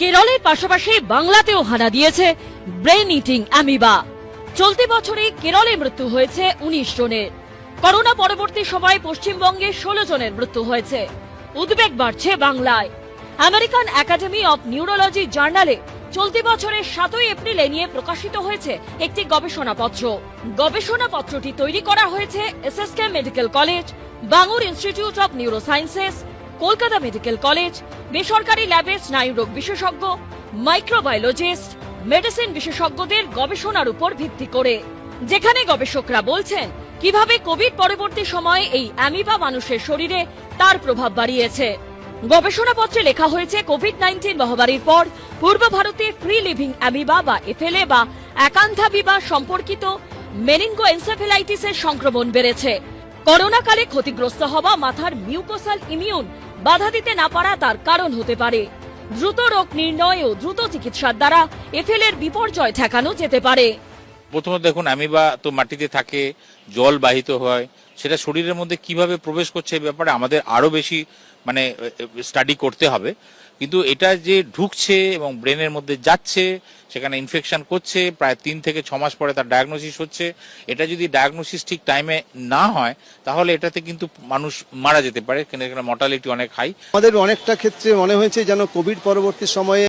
কেরলের পাশাপাশি বাংলাতেও হানা দিয়েছে ব্রেন ইটিং অ্যামিবা। চলতি বছরে কেরলে মৃত্যু হয়েছে উনিশ জনের। করোনা পরবর্তী সময়ে পশ্চিমবঙ্গে ষোলো জনের মৃত্যু হয়েছে। উদ্বেগ বাড়ছে বাংলায়। আমেরিকান একাডেমি অব নিউরোলজি জার্নালে চলতি বছরের সাতই এপ্রিল নিয়ে প্রকাশিত হয়েছে একটি গবেষণাপত্র। গবেষণাপত্রটি তৈরি করা হয়েছে SSK medical college Bangur institute of neurosciences Kolkata medical college, বেসরকারি ল্যাবের স্নায়ুরোগ বিশেষজ্ঞ, মাইক্রোবায়োলজিস্ট, মেডিসিন বিশেষজ্ঞদের গবেষণার উপর ভিত্তি করে, যেখানে গবেষকরা বলছেন কীভাবে কোভিড পরবর্তী সময়ে এই অ্যামিবা মানুষের শরীরে তার প্রভাব বাড়িয়েছে। গবেষণাপত্রে লেখা হয়েছে, কোভিড নাইন্টিন মহামারীর পর পূর্ব ভারতে ফ্রি লিভিং অ্যামিবা বা এফএলএ বা একান্থাবিবা সম্পর্কিত মেনিনগো এনসেফেলাইটিসের সংক্রমণ বেড়েছে। করোনাকালে ক্ষতিগ্রস্ত হওয়া মাথার মিউকোসাল ইমিউন বাধা দিতে না পারা তার কারণ হতে পারে। দ্রুত রোগ নির্ণয় ও দ্রুত চিকিৎসার দ্বারা এফএল এর বিপর্যয় ঠেকানো যেতে পারে। প্রথমত দেখুন অ্যামিবা তো মাটিতে থাকে, জল বাহিত হয় সেটা শরীরের মধ্যে কীভাবে প্রবেশ করছে এই ব্যাপারে আমাদের আরও বেশি মানে স্টাডি করতে হবে। কিন্তু এটা যে ঢুকছে এবং ব্রেনের মধ্যে যাচ্ছে, সেখানে ইনফেকশন করছে, প্রায় তিন থেকে ছ মাস পরে তার ডায়াগনোসিস হচ্ছে, এটা যদি ডায়াগনোসিস ঠিক টাইমে না হয়, তাহলে এটাতে কিন্তু মানুষ মারা যেতে পারে মর্টালিটি অনেক হাই আমাদের অনেকটা ক্ষেত্রে মনে হয়েছে যেন কোভিড পরবর্তী সময়ে